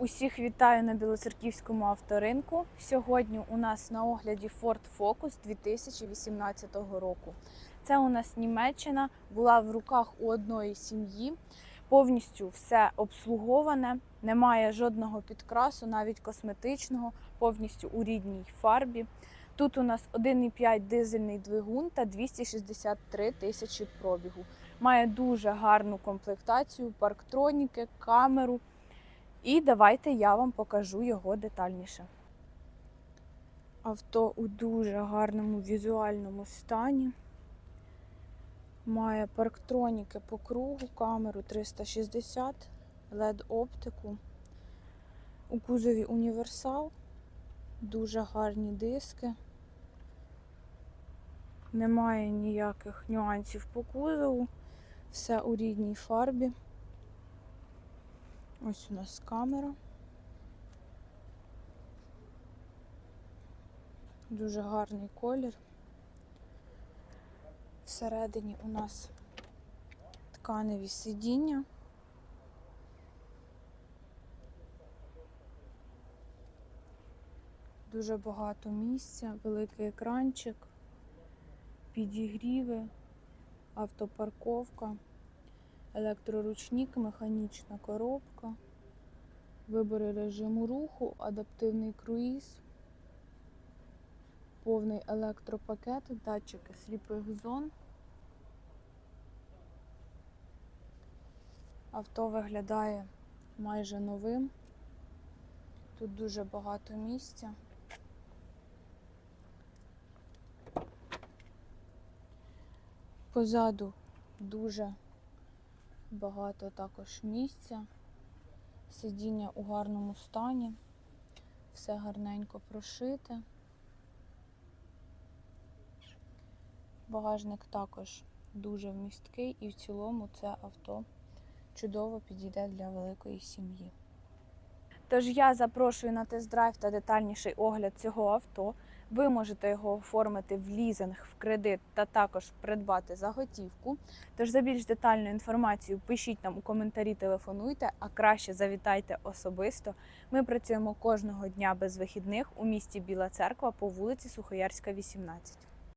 Усіх вітаю на Білоцерківському авторинку. Сьогодні у нас на огляді Ford Focus 2018 року. Це у нас Німеччина, була в руках у одної сім'ї. Повністю все обслуговане, немає жодного підкрасу, навіть косметичного, повністю у рідній фарбі. Тут у нас 1,5 дизельний двигун та 263 тисячі пробігу. Має дуже гарну комплектацію, парктроніки, камеру. І давайте я вам покажу його детальніше. Авто у дуже гарному візуальному стані. Має парктроніки по кругу, камеру 360, LED-оптику. У кузові універсал, дуже гарні диски. Немає ніяких нюансів по кузову, все у рідній фарбі. Ось у нас камера. Дуже гарний колір. Всередині у нас тканеві сидіння. Дуже багато місця, великий екранчик, підігріви, автопарковка електроручник, механічна коробка, вибори режиму руху, адаптивний круїз, повний електропакет, датчики сліпих зон. Авто виглядає майже новим. Тут дуже багато місця. Позаду дуже багато також місця, сидіння у гарному стані, все гарненько прошите. Багажник також дуже вмісткий і в цілому це авто чудово підійде для великої сім'ї. Тож я запрошую на тест-драйв та детальніший огляд цього авто. Ви можете його оформити в лізинг, в кредит та також придбати за готівку. Тож за більш детальну інформацію пишіть нам у коментарі, телефонуйте, а краще завітайте особисто. Ми працюємо кожного дня без вихідних у місті Біла Церква по вулиці Сухоярська, 18.